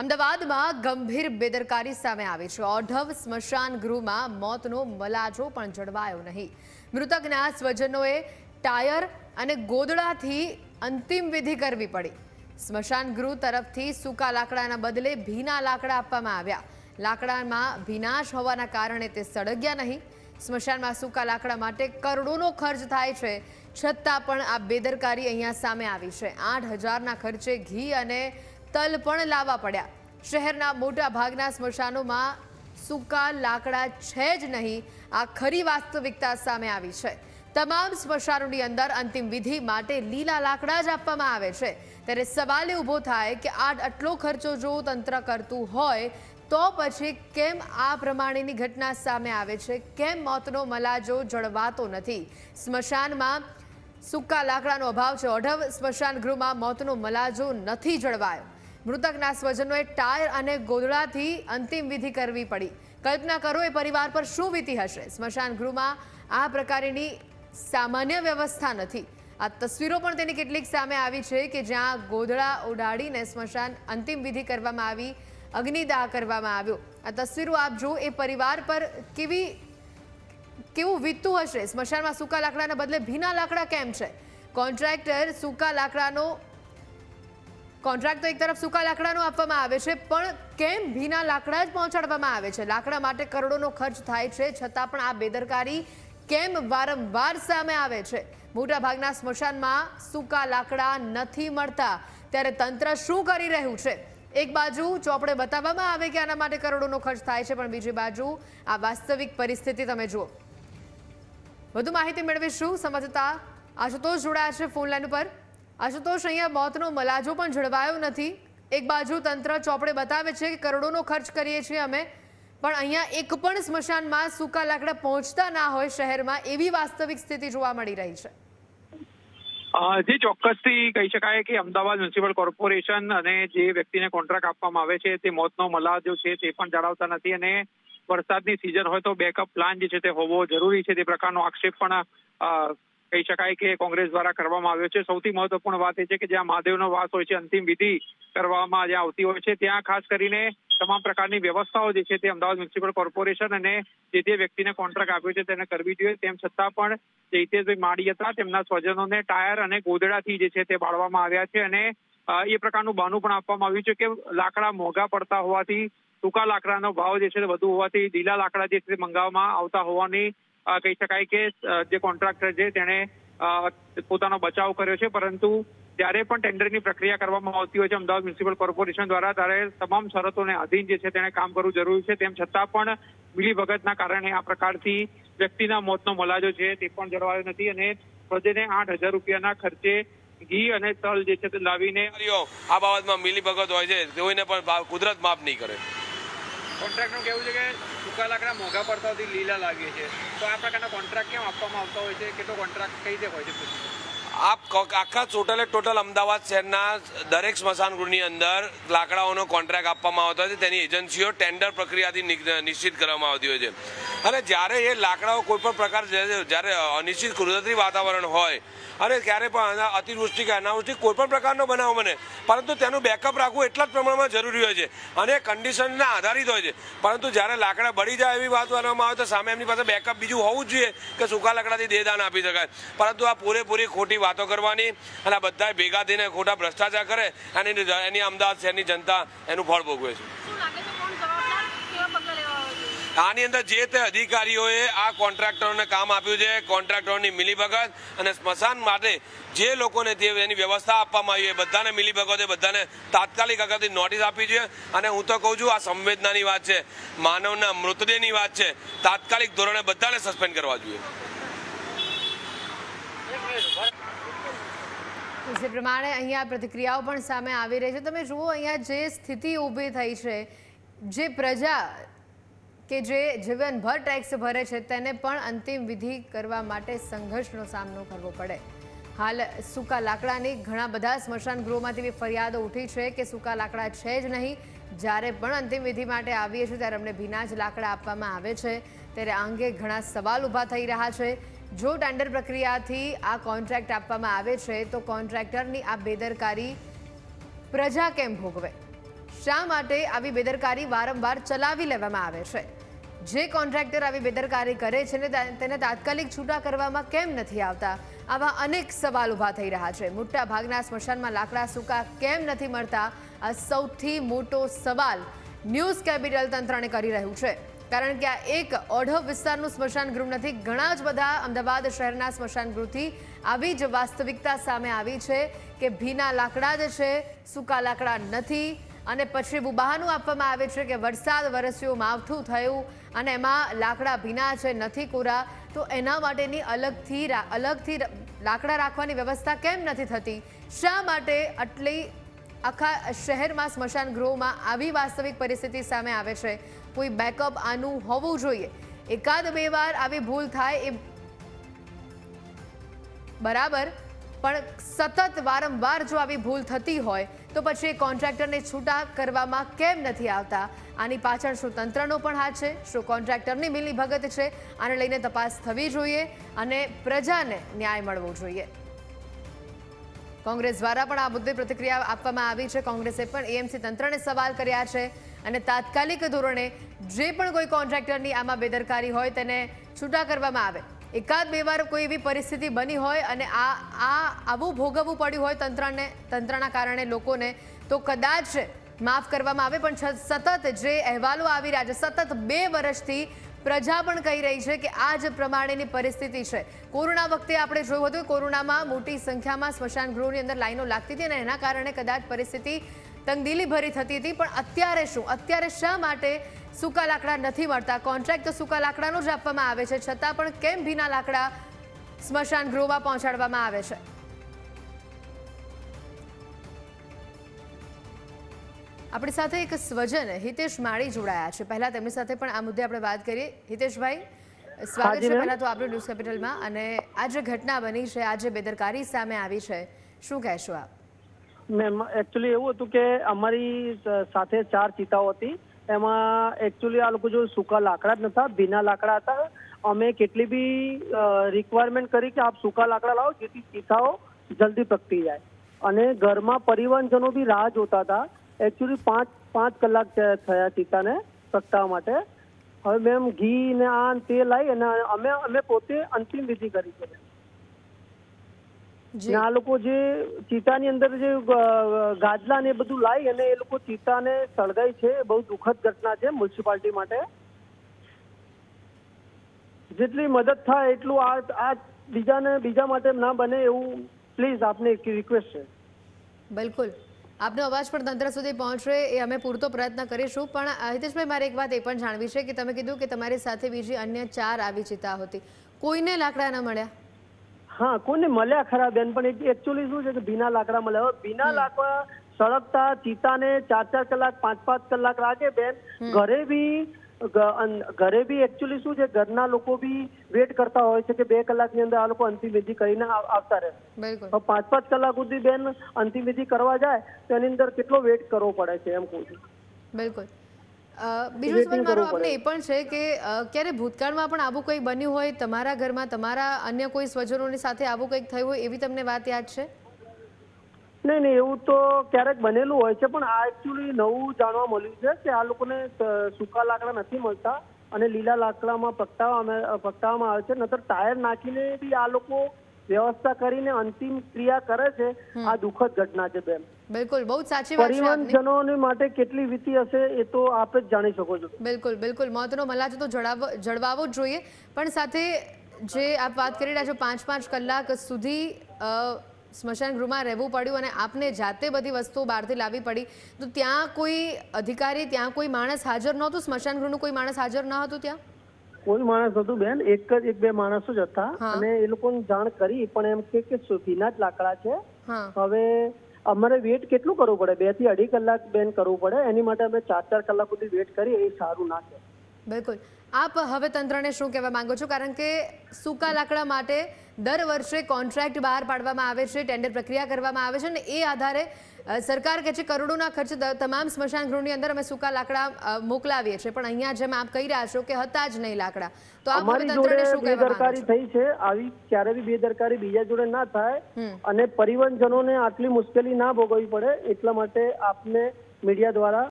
અમદાવાદમાં ગંભીર બેદરકારી સામે આવી છે. ઓઢવ સ્મશાન ગૃહમાં મોતનો મલાજો પણ જળવાયો નહીં. મૃતકના સ્વજનોએ ટાયર અને ગોદડાથી અંતિમ વિધિ કરવી પડી. સ્મશાન ગૃહ તરફથી સૂકા લાકડાના બદલે ભીના લાકડા આપવામાં આવ્યા. લાકડામાં ભીનાશ હોવાના કારણે તે સળગ્યા નહીં. સ્મશાનમાં સૂકા લાકડા માટે કરોડોનો ખર્ચ થાય છે. છતાં પણ આ બેદરકારી અહીંયા સામે આવી છે. આઠ હજારના ખર્ચે ઘી અને તલ પણ લાવવા પડ્યા. શહેરના મોટા ભાગના સ્મશાનોમાં સૂકા લાકડા છે જ નહીં, આ ખરી વાસ્તવિકતા સામે આવી છે. તમામ સ્મશાનોની અંદર અંતિમ વિધિ માટે લીલા લાકડા જ આપવામાં આવે છે. ત્યારે સવાલ એ ઊભો થાય કે આ આટલો ખર્ચો જો તંત્ર કરતું હોય, તો પછી કેમ આ પ્રમાણેની ઘટના સામે આવે છે? કેમ મોતનો મલાજો જળવાતો નથી? સ્મશાનમાં સૂકા લાકડાનો અભાવ છે. ઓઢવ સ્મશાન ગૃહમાં મોતનો મલાજો નથી જળવાયો. મૃતકના સ્વજનોએ ટાયર અને ગોદડાથી અંતિમ વિધિ કરવી પડી. કલ્પના કરો એ પરિવાર પર શું વીતી હશે? સ્મશાન ગૃહમાં આ પ્રકારની સામાન્ય વ્યવસ્થા નથી. આ તસવીરો પણ તેની કેટલીક સામે આવી છે કે જ્યાં ગોધળા ઉડાડીને સ્મશાન અંતિમ વિધિ કરવામાં આવી, અગ્નિદાહ કરવામાં આવ્યો. આ તસવીરો આપ જો એ પરિવાર પર કેવી, કેવું વીતતું હશે? સ્મશાનમાં સૂકા લાકડાના બદલે ભીના લાકડા કેમ છે? કોન્ટ્રાક્ટર સૂકા લાકડાનો કોન્ટ્રાક્ટ તો એક તરફ સૂકા લાકડાનો આપવામાં આવે છે, પણ કેમ ભીના લાકડા જ પહોંચાડવામાં આવે છે? લાકડા માટે કરોડોનો ખર્ચ થાય છે, છતાં પણ આ બેદરકારી કેમ વારંવાર સામે આવે છે? મોટાભાગના સ્મશાનમાં સૂકા લાકડા નથી મળતા. ત્યારે તંત્ર શું કરી રહ્યું છે? એક બાજુ ચોપડે બતાવવામાં આવે કે આના માટે કરોડોનો ખર્ચ થાય છે, પણ બીજી બાજુ આ વાસ્તવિક પરિસ્થિતિ તમે જુઓ. વધુ માહિતી મેળવીશું. સમજતા આશુતોષ જોડાયા છે ફોન લાઈન ઉપર. આશુતોષ અહીંયા મોતનો મલાજો પણ જળવાયો નથી. એક બાજુ તંત્ર ચોપડે બતાવે છે કે કરોડોનો ખર્ચ કરીએ છીએ અમે, પણ અહીંયા એક પણ સ્મશાનમાં સૂકા લાકડા પહોંચતા ના હોય શહેરમાં એવી વાસ્તવિક સ્થિતિ જોવા મળી રહી છે. જે ચોક્કસથી કહી શકાય કે અમદાવાદ મ્યુનિસિપલ કોર્પોરેશન અને જે વ્યક્તિને કોન્ટ્રાક્ટ આપવામાં આવે છે તે મોતનો મલાજો છે તે પણ જાળવતા નથી અને વરસાદની સિઝન હોય તો બેકઅપ પ્લાન જે છે તે હોવો જરૂરી છે તે પ્રકારનો આક્ષેપ પણ કહી શકાય કે કોંગ્રેસ દ્વારા કરવામાં આવ્યો છે. સૌથી મહત્વપૂર્ણ વાત એ છે કે જ્યાં મહાદેવનો વાસ હોય છે, અંતિમ વિધિ કરવામાં જ્યાં આવતી હોય છે, ત્યાં ખાસ કરીને તમામ પ્રકારની વ્યવસ્થાઓ જે છે તે અમદાવાદ મ્યુનિસિપલ કોર્પોરેશન અને જે તે વ્યક્તિને કોન્ટ્રાક્ટ આપ્યો છે તેને કરવી જોઈએ. તેમ છતાં પણ જે હિતેશભાઈ માળી હતા તેમના સ્વજનોને ટાયર અને ગોદડાથી જે છે તે બાળવામાં આવ્યા છે અને એ પ્રકારનું બહાનું પણ આપવામાં આવ્યું છે કે લાકડા મોંઘા પડતા હોવાથી, ટૂંકા લાકડાનો ભાવ જે છે વધુ હોવાથી લીલા લાકડા જે છે મંગાવવામાં આવતા હોવાની કહી શકાય કે જે કોન્ટ્રાક્ટર છે તેણે પોતાનો બચાવ કર્યો છે. પરંતુ જ્યારે પણ ટેન્ડરની પ્રક્રિયા કરવામાં આવતી હોય છે, અમદાવાદ મ્યુનિસિપલ કોર્પોરેશન દ્વારા, ત્યારે તમામ શરતોને આધીન જે છે તેને કામ કરવું જરૂરી છે. તેમ છતાં પણ મિલીભગતના કારણે આ પ્રકારથી વ્યક્તિના મોતનો મલાજો છે તે પણ જળવાયો નથી અને પ્રજેને આઠ હજાર રૂપિયાના ખર્ચે ઘી અને તલ જે છે તે લાવીને આ બાબતમાં મિલીભગત હોય છે, તેઓને પણ કુદરત માફ નહીં કરે. કોન્ટ્રાક્ટનું કહેવું છે કે સૂકા લાકડા મોંઘા પડતા હોવાથી લીલા લાગે છે. તો આ પ્રકારના કોન્ટ્રાક્ટ કેમ આપવામાં આવતા હોય છે? કેટલો કોન્ટ્રાક્ટ કઈ રીતે હોય છે આપ આખા ટોટલે ટોટલ અમદાવાદ શહેરના દરેક સ્મશાનગૃહની અંદર લાકડાઓનો કોન્ટ્રાક્ટ આપવામાં આવતો હોય છે. તેની એજન્સીઓ ટેન્ડર પ્રક્રિયાથી નિશ્ચિત કરવામાં આવતી હોય છે. અને જ્યારે એ લાકડાઓ કોઈ પણ પ્રકાર જ્યારે અનિશ્ચિત કુદરતી વાતાવરણ હોય, અને ક્યારે પણ અતિવૃષ્ટિ કે અનાવૃષ્ટિ કોઈ પણ પ્રકારનો બનાવ બને, પરંતુ તેનું બેકઅપ રાખવું એટલા જ પ્રમાણમાં જરૂરી હોય છે અને કન્ડિશનના આધારિત હોય છે. પરંતુ જ્યારે લાકડા બળી જાય એવી વાત કરવામાં આવે તો સામે એમની પાસે બેકઅપ બીજું હોવું જ જોઈએ કે સૂકા લાકડાથી દેદાન આપી શકાય. પરંતુ આ પૂરેપૂરી ખોટી વાતો કરવાની અને આ બધા ભેગા થઈને ખોટા ભ્રષ્ટાચાર કરે અને એની અમદાવાદ શહેરની જનતા એનું ફળ ભોગવે છે શું લાગે છે કોણ જવાબદાર કેવા પગલાં લેવા જોઈએ આની અંદર જે તે અધિકારીઓએ આ કોન્ટ્રાક્ટરોને કામ આપ્યું છે, કોન્ટ્રાક્ટરોની મિલીભગત અને સ્મશાન માટે જે લોકોને એની વ્યવસ્થા આપવામાં આવી એ બધાને મિલીભગતે બધાને તાત્કાલિક અગરથી નોટિસ આપી જોઈએ અને હું તો કહું છું, આ સંવેદનાની વાત છે, માનવના મૃતદેહની વાત છે, તાત્કાલિક ધોરણે બધાને સસ્પેન્ડ કરવા જોઈએ. જે પ્રમાણે અહીંયા પ્રતિક્રિયાઓ પણ સામે આવી રહી છે. તમે જુઓ, અહીંયા જે સ્થિતિ ઊભી થઈ છે, જે પ્રજા કે જે જીવનભર ટેક્સ ભરે છે તેને પણ અંતિમ વિધિ કરવા માટે સંઘર્ષનો સામનો કરવો પડે. હાલ સૂકા લાકડાની ઘણા બધા સ્મશાન ગૃહોમાંથી બી ફરિયાદો ઉઠી છે કે સૂકા લાકડા છે જ નહીં. જ્યારે પણ અંતિમ વિધિ માટે આવીએ છીએ ત્યારે અમને ભીના જ લાકડા આપવામાં આવે છે. ત્યારે આ અંગે ઘણા સવાલ ઊભા થઈ રહ્યા છે. જો ટેન્ડર પ્રક્રિયાથી આ કોન્ટ્રાક્ટ આપવામાં આવે છે, તો કોન્ટ્રાક્ટરની આ બેદરકારી પ્રજા કેમ ભોગવે? શા માટે આવી બેદરકારી વારંવાર ચલાવી લેવામાં આવે છે? જે કોન્ટ્રાક્ટર આવી બેદરકારી કરે છે ને તેને તાત્કાલિક છૂટા કરવામાં કેમ નથી આવતા? આવા અનેક સવાલ ઊભા થઈ રહ્યા છે. મોટા ભાગના સ્મશાનમાં લાકડા સૂકા કેમ નથી મળતા? આ સૌથી મોટો સવાલ ન્યૂઝ કેપિટલ તંત્રને કરી રહ્યું છે. કારણ કે આ એક ઓઢવ વિસ્તારનું સ્મશાન ગૃહ નથી. ઘણા જ બધા અમદાવાદ શહેરના સ્મશાન ગૃહથી આવી જ વાસ્તવિકતા સામે આવી છે કે ભીના લાકડા જ છે, સૂકા લાકડા નથી અને પછી એવું બહાનું આપવામાં આવે છે કે વરસાદ વરસ્યો, માવઠું થયું અને એમાં લાકડા ભીના છે, નથી કોરા. તો એના માટેની અલગથી અલગથી લાકડા રાખવાની વ્યવસ્થા કેમ નથી થતી? શા માટે આટલી આખા શહેરમાં સ્મશાન ગૃહોમાં આવી વાસ્તવિક પરિસ્થિતિ સામે આવે છે? કોઈ બેકઅપ આનું હોવું જોઈએ. એકાદ બે વાર આવી ભૂલ થાય એ બરાબર. પણ સતત વારંવાર જો આવી ભૂલ થતી હોય, તો પછી કોન્ટ્રાક્ટરને છૂટા કરવામાં કેમ નથી આવતા? આની પાછળ શું તંત્રનો પણ હાથ છે? શું કોન્ટ્રાક્ટરની મિલી ભગત છે? આને લઈને તપાસ થવી જોઈએ અને પ્રજાને ન્યાય મળવો જોઈએ. કોંગ્રેસ દ્વારા પણ આ મુદ્દે પ્રતિક્રિયા આપવામાં આવી છે. કોંગ્રેસે પણ એએમસી તંત્રને સવાલ કર્યા છે અને તાત્કાલિક ધોરણે જે પણ કોઈ કોન્ટ્રાક્ટરની આમાં બેદરકારી હોય તેને છૂટા કરવામાં આવે. એકાદ બે વાર કોઈ એવી પરિસ્થિતિ બની હોય અને આ આ આવું ભોગવવું પડ્યું હોય તંત્રને, તંત્રના કારણે લોકોને, તો કદાચ માફ કરવામાં આવે. પણ સતત જે અહેવાલો આવી રહ્યા છે, સતત બે વર્ષથી પ્રજા પણ કહી રહી છે કે આ જ પ્રમાણેની પરિસ્થિતિ છે. કોરોના વખતે આપણે જોયું હતું કોરોનામાં મોટી સંખ્યામાં સ્મશાન ગૃહની અંદર લાઈનો લાગતી હતી અને એના કારણે કદાચ પરિસ્થિતિ તંગદિલી ભરી થતી હતી પણ અત્યારે શું? અત્યારે શા માટે સૂકા લાકડા નથી મળતા? કોન્ટ્રાક્ટ તો સૂકા લાકડાનો જ આપવામાં આવે છે છતાં પણ કેમ ભીના લાકડા સ્મશાન ગૃહમાં પહોંચાડવામાં આવે છે? આપણી સાથે એક સ્વજન હિતેશ માળી જોડાયા છે. પહેલા તેમની સાથે પણ આ મુદ્દે આપણે વાત કરીએ. હિતેશભાઈ સ્વાગત છે પહેલા તો આપણું ન્યૂઝ કેપિટલમાં. અને આ જે ઘટના બની છે આ જે બેદરકારી સામે આવી છે શું કહેશો આપ? મેમ એકચ્યુઅલી એવું હતું કે અમારી સાથે ચાર ચિતાઓ હતી. એમાં એકચ્યુઅલી આ લોકો જો સૂકા લાકડા જ નતા, ભીના લાકડા હતા. અમે કેટલી બી રિક્વાયરમેન્ટ કરી કે આપ સૂકા લાકડા લાવો જેથી ચિતાઓ જલ્દી પ્રગટી જાય. અને ઘરમાં પરિવહનજનો બી રાહ જોતા હતા. એકચ્યુઅલી પાંચ પાંચ કલાક થયા- ચિતાને પ્રગટાવવા માટે. હવે મેમ ઘી ને આ તે લાવી અને અમે અમે પોતે અંતિમ વિધિ કરી છે. આ લોકો જે ચિતાની અંદર જે ગાદલા ને બધું લાવી અને એ લોકો ચિતાને સળગાઈ છે બહુ દુઃખદ ઘટના છે મ્યુનિસિપાલિટી માટે. જેટલી મદદ થાય એટલું આ આ બીજાને બીજા માટે ના બને એવું પ્લીઝ આપને એક રિક્વેસ્ટ છે. બિલકુલ. આપનો અવાજ પણ તંત્ર સુધી પહોંચે એ અમે પૂરતો પ્રયત્ન કરીશું પણ હિતેશભાઈ મારે એક વાત એ પણ જાણવી છે કે તમે કીધું કે તમારી સાથે બીજી અન્ય ચાર આવી ચિતા હતી. કોઈને લાકડા ન મળ્યા? હા કોને મળ્યા ખરા બેન પણ એકચ્યુઅલી શું છે કે ભીના લાકડા મળ્યા ભીના લાકડા સળગતા ચિતાને ચાર ચાર કલાક પાંચ પાંચ કલાક લાગે બેન. ઘરે બી ઘરે બી એકચ્યુઅલી શું છે ઘરના લોકો બી વેટ કરતા હોય છે કે બે કલાકની અંદર આ લોકો અંતિમ વિધિ કરીને આવતા રહે. બિલકુલ. પાંચ પાંચ કલાક સુધી બેન અંતિમ વિધિ કરવા જાય તો એની અંદર કેટલો વેટ કરવો પડે છે એમ કહું છું. બિલકુલ. બીજું સવાલ મારો આપને એ પણ છે કે ક્યારે ભૂતકાળમાં પણ આવું કંઈ બન્યું હોય તમારા ઘરમાં તમારા અન્ય કોઈ સ્વજનોની સાથે આવું કંઈક થયું હોય એવી તમને વાત યાદ છે? નહીં નહીં એવું તો ક્યારેક બનેલું હોય છે પણ આ એકચ્યુઅલી નવું જાણવા મળ્યું છે કે આ લોકોને સૂકા લાકડા નથી મળતા અને લીલા લાકડામાં પ્રગટાવવામાં પ્રગટાવવામાં આવે છે. નતર ટાયર નાખીને બી આ લોકો વ્યવસ્થા કરીને અંતિમ ક્રિયા કરે છે. આ દુઃખદ ઘટના છે બેન. બિલકુલ બહુ સાચી વાત છે પરિવહનજનોને માટે કેટલી વીતી હશે એ તો આપ જ જાણી શકો છો. બિલકુલ બિલકુલ. મોતનો મલાજ તો જળવાવો જ જોઈએ. પણ સાથે જે આપ વાત કરી રહ્યા છો પાંચ પાંચ કલાક સુધી સ્મશાન ગૃહમાં રહેવું પડ્યું અને આપને જાતે બધી વસ્તુઓ બહારથી લાવવી પડી તો ત્યાં કોઈ અધિકારી ત્યાં કોઈ માણસ હાજર નહોતું? સ્મશાન ગૃહનું કોઈ માણસ હાજર ન હતું ત્યાં? કોઈ માણસ હતું બેન. એક જ એક બે માણસો જ હતા. અને એ લોકોને જાણ કરી પણ એમ કે કે સુધીના જ લાકડા છે. હવે અમારે વેટ કેટલું કરવું પડે? બેથી અઢી કલાક બેન કરવું પડે. એની માટે અમે ચાર ચાર કલાક સુધી વેટ કરીએ, એ સારું ના છે બિલકુલ. આપ હવે તંત્રને શું કહેવા માંગો છો? કારણ કે સૂકા લાકડા માટે દર વર્ષે કોન્ટ્રાક્ટ બહાર પાડવામાં આવે છે ટેન્ડર પ્રક્રિયા કરવામાં આવે છે અને એ આધારે સરકાર કહે છે કરોડોના ખર્ચ તમામ સ્મશાન ગૃહની અંદર અમે સૂકા લાકડા મોકલાવીએ છીએ. પણ અહીંયા જેમ આપ કહી રહ્યા છો કે હતા જ નહીં લાકડા. તો આપ હવે તંત્રને શું કહેવા માંગો થઈ છે. આવી ક્યારે બી બેદરકારી બીજા જોડે ના થાય અને પરિવહનજનોને આટલી મુશ્કેલી ના ભોગવવી પડે એટલા માટે આપને મીડિયા દ્વારા